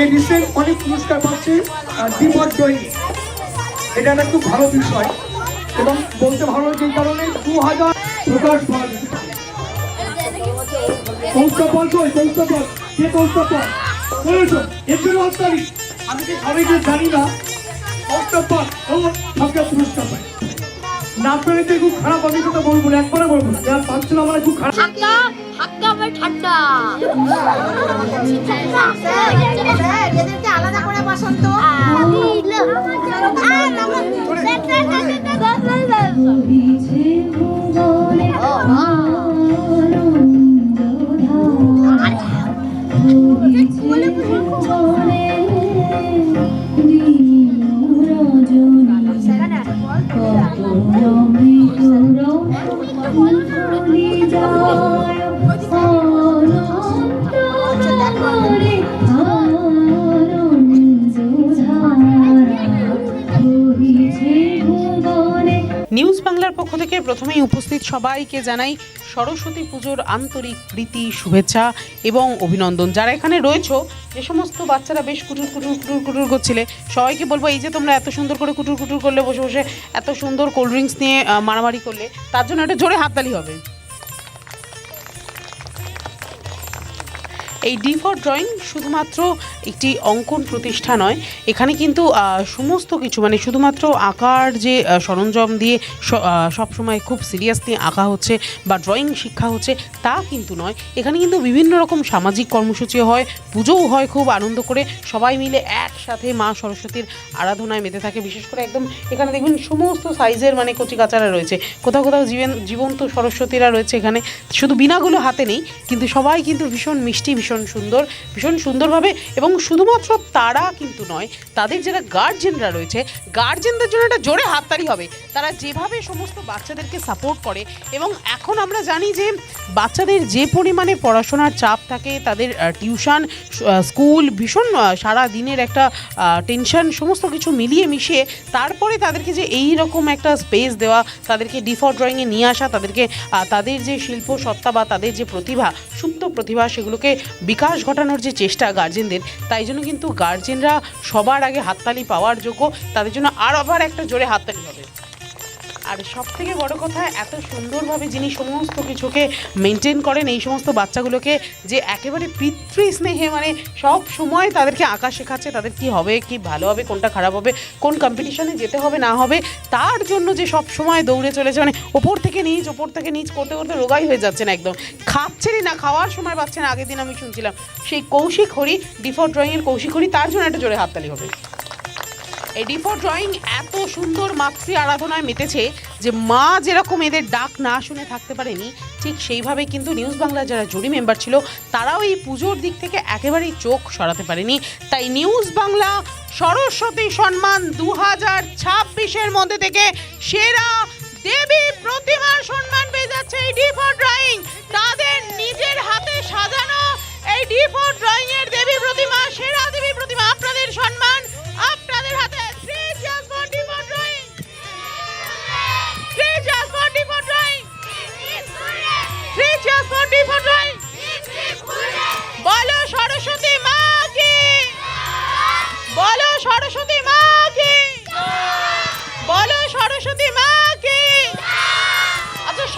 এই রিসেন্ট অনেক পুরস্কার পাচ্ছে ড্রয়িং এটা একটা খুব ভালো বিষয়। এবং বলতে ভালো এই কারণে দু হাজার প্রকাশ কৌস্তপল আমি সবাইকে জানি না ও না খুব খারাপ আমি বলব একবারে বলব না। যারা পাচ্ছিল আমার খুব খারাপ। ঠান্ডা ঠান্ডা ঠান্ডা এদেরকে আলাদা করে বসন্ত থেকে প্রথমেই উপস্থিত সবাইকে জানাই সরস্বতী পুজোর আন্তরিক প্রীতি, শুভেচ্ছা এবং অভিনন্দন। যারা এখানে রয়েছো, যে সমস্ত বাচ্চারা বেশ কুটুর কুটুর কুটুর কুটুর করছিলে, সবাইকে বলব, এই যে তোমরা এত সুন্দর করে কুটুর কুটুর করলে, বসে বসে এত সুন্দর কোল্ড ড্রিঙ্কস নিয়ে মারামারি করলে, তার জন্য একটা জোরে হাততালি হবে। এই ডি ফর ড্রয়িং শুধুমাত্র একটি অঙ্কন প্রতিষ্ঠা নয়, এখানে কিন্তু সমস্ত কিছু মানে শুধুমাত্র আঁকার যে সরঞ্জাম দিয়ে সবসময় খুব সিরিয়াসলি আঁকা হচ্ছে বা ড্রয়িং শিক্ষা হচ্ছে তা কিন্তু নয়। এখানে কিন্তু বিভিন্ন রকম সামাজিক কর্মসূচি হয়, পুজোও হয় খুব আনন্দ করে, সবাই মিলে একসাথে মা সরস্বতীর আরাধনায় মেতে থাকে। বিশেষ করে একদম এখানে দেখবেন সমস্ত সাইজের মানে কচি কাচারা রয়েছে। কোথাও কোথাও জীবন, জীবন্ত সরস্বতীরা রয়েছে এখানে। শুধু বিনাগুলো হাতে নেই, কিন্তু সবাই কিন্তু ভীষণ মিষ্টি, ভীষণ সুন্দর, ভীষণ সুন্দরভাবে এবং শুধুমাত্র তারা কিন্তু নয়, তাদের যারা গার্জেনরা রয়েছে গার্জেনদের জন্য একটা জোরে হাততালি হবে। তারা যেভাবে সমস্ত বাচ্চাদেরকে সাপোর্ট করে এবং এখন আমরা জানি যে বাচ্চাদের যে পরিমাণে পড়াশোনার চাপ থাকে, তাদের টিউশন স্কুল ভীষণ সারা দিনের একটা টেনশন সমস্ত কিছু মিলিয়ে মিশিয়ে তারপরে তাদেরকে যে এই রকম একটা স্পেস দেওয়া, তাদেরকে ডিফল্ট ড্রয়িংয়ে নিয়ে আসা, তাদেরকে তাদের যে শিল্প সত্তা বা তাদের যে প্রতিভা, সুপ্ত প্রতিভা, সেগুলোকে বিকাশ ঘটানোর যে চেষ্টা গার্জেনদের তাই জন্য কিন্তু গার্জেনরা সবার আগে হাততালি পাওয়ার যোগ্য। তাদের জন্য আর আবার একটা জোরে হাততালি হবে। আর সব থেকে বড় কথা, এত সুন্দরভাবে যিনি সমস্ত কিছুকে মেনটেন করেন, এই সমস্ত বাচ্চাগুলোকে যে একেবারে পিতৃ স্নেহে মানে সব সময় তাদেরকে আঁকা শেখাচ্ছে, তাদের কি হবে, কি ভালো হবে, কোনটা খারাপ হবে, কোন কম্পিটিশনে যেতে হবে, না হবে, তার জন্য যে সব সময় দৌড়ে চলেছে মানে ওপর থেকে নিচ, ওপর থেকে নিচ, করতে করতে রোগাই হয়ে যাচ্ছেন একদম। খাচ্ছেনই না, খাওয়ার সময় পাচ্ছেন আগের দিন আমি শুনছিলাম, সেই কৌশিক হরি ডিফল্ট ড্রয়িংয়ের কৌশিক হরি, তার জন্য একটা জোরে হাততালি হবে। এই ডিফো ড্রয়িং এত সুন্দর মাতৃ আরাধনায় মেতেছে যে মা যেরকম এদের ডাক না শুনে থাকতে পারেনি, ঠিক সেইভাবে কিন্তু নিউজ বাংলা যারা জুরি মেম্বার ছিল, তারাও এই পুজোর দিক থেকে একেবারেই চোখ সরাতে পারেনি। তাই নিউজ বাংলা সরস্বতী সম্মান দু হাজার ছাব্বিশের মধ্যে থেকে সেরা দেবী প্রতিমার সম্মান পেয়ে যাচ্ছে এই ডিফো ড্রয়িং। তাদের নিজের হাতে সাজানো এই ডিফো ড্রয়িং এর দেবী প্রতিমা, সেরা দেবী প্রতিমা, আপনাদের সম্মান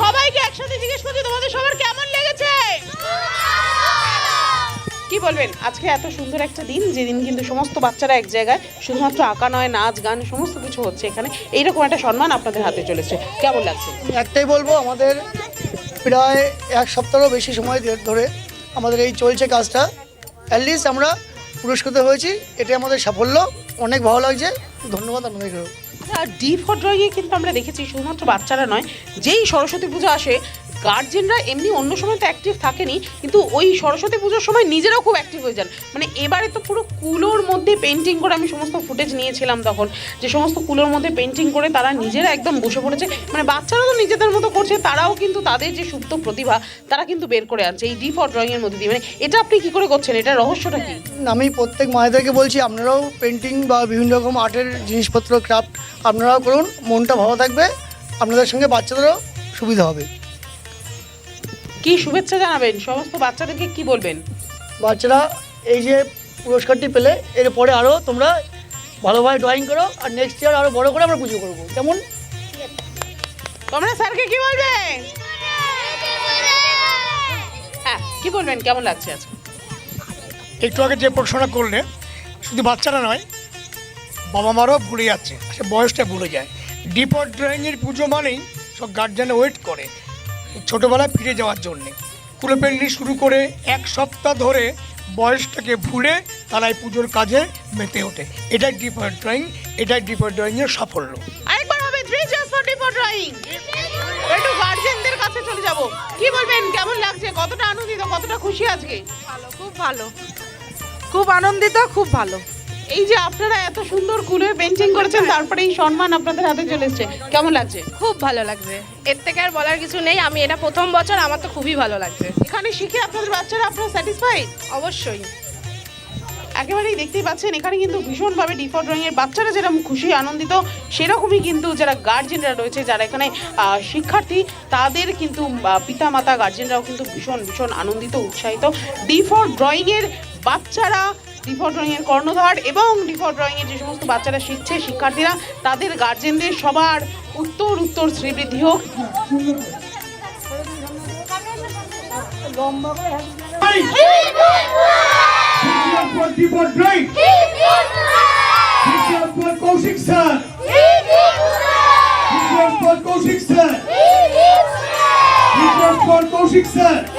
সবাইকে একসাথে জিজ্ঞেস করছি, তোমাদের সবার কেমন লেগেছে? কি বলবেন? আজকে এত সুন্দর একটা দিন, যেদিন কিন্তু সমস্ত বাচ্চারা এক জায়গায় শুধুমাত্র আঁকা নয়, নাচ, গান, সমস্ত কিছু হচ্ছে এখানে। এইরকম একটা সম্মান আপনাদের হাতে চলেছে। কেমন লাগছে? একটাই বলব, আমাদের প্রায় এক সপ্তাহেরও বেশি সময় ধরে আমাদের এই চলছে কাজটা। অ্যাটলিস্ট আমরা পুরস্কৃত হয়েছি, এটাই আমাদের সাফল্য। অনেক ভালো লাগছে। ধন্যবাদ আপনাদেরকেও ডি ফর ড্রয়িংয়ে কিন্তু আমরা দেখেছি শুধুমাত্র বাচ্চারা নয়, যেই সরস্বতী পুজো আসে গার্জেনরা এমনি অন্য সময় তো অ্যাক্টিভ থাকেনি, কিন্তু ওই সরস্বতী পুজোর সময় নিজেরাও খুব অ্যাক্টিভ হয়ে যান। মানে এবারে তো পুরো কুলোর মধ্যে পেন্টিং করে আমি সমস্ত ফুটেজ নিয়েছিলাম তখন, যে সমস্ত কুলোর মধ্যে পেন্টিং করে তারা নিজেরা একদম বসে পড়েছে। মানে বাচ্চারা তো নিজেদের মতো করছে, তারাও কিন্তু তাদের যে সুপ্ত প্রতিভা, তারা কিন্তু বের করে আনছে এই ডি ফর ড্রয়িংয়ের মধ্যে দিয়ে। মানে এটা আপনি কি করে করছেন? এটা রহস্যটা কি? আমি প্রত্যেক মায়েদেরকে বলছি, আপনারাও পেন্টিং বা বিভিন্ন রকম আর্টের জিনিসপত্র ক্রাফট আপনারাও করুন মনটা ভালো থাকবে। আপনাদের সঙ্গে বাচ্চাদেরও সুবিধা হবে। কি শুভেচ্ছা জানাবেন? সমস্ত বাচ্চাদেরকে কি বলবেন? বাচ্চারা এই যে পুরস্কারটি পেলে এরপরে আরও তোমরা ভালোভাবে ড্রয়িং করো আর নেক্সট ইয়ার আরও বড় করে আমরা পুজো করব। কেমন? তোমরা স্যারকে কি বলবে? হ্যাঁ কি বলবেন? কেমন লাগছে আজকে? একটু আগে যে পড়াশোনা করলে শুধু বাচ্চারা নয় বাবা মারাও ভুলে যাচ্ছে। সে বয়সটা ভুলে যায়। ডিপট ড্রয়িংয়ের পুজো মানেই সব গার্জেনে ওয়েট করে ছোটোবেলায় ফিরে যাওয়ার জন্যে। কুলো পেন্টিং শুরু করে এক সপ্তাহ ধরে বয়সটাকে ভুলে তারা এই পুজোর কাজে মেতে ওঠে। এটাই ডিপট ড্রয়িং এটাই ডিপট ড্রয়িংয়ের সাফল্য। আরেকবার হবে three just for depot drawing একটু গার্জেনদের কাছে চলে যাব। কি বলবেন? কেমন লাগছে? কতটা আনন্দিত কতটা খুশি আজকে? ভালো খুব ভালো। খুব আনন্দিত খুব ভালো। এই যে আপনারা এত সুন্দর কুলে পেন্টিং করেছেন তারপরে এই সম্মান আপনাদের হাতে চলে এসছে। কেমন লাগছে? খুব ভালো লাগছে। এর থেকে আর বলার কিছু নেই আমি এটা প্রথম বছর আমার তো খুবই ভালো লাগছে। এখানে শিখে আপনাদের বাচ্চারা আপনারা স্যাটিসফাইড অবশ্যই। একেবারেই দেখতেই পাচ্ছেন এখানে কিন্তু ভীষণভাবে ডিফর ড্রয়িং এর বাচ্চারা যেরকম খুশি আনন্দিত সেরকমই কিন্তু যারা গার্জেনরা রয়েছে যারা এখানে শিক্ষার্থী তাদের কিন্তু পিতা মাতা গার্জেনরাও কিন্তু ভীষণ ভীষণ আনন্দিত উৎসাহিত। ডিফর ড্রয়িং এর বাচ্চারা ডিফর ড্রয়িং এর কর্ণধার এবং ডিফর ড্রয়িং এর যে সমস্ত বাচ্চারা শিখছে শিক্ষার্থীরা তাদের গার্জেনদের সবার উত্তর উত্তর শ্রীবৃদ্ধি হোক Kaushik sir. This for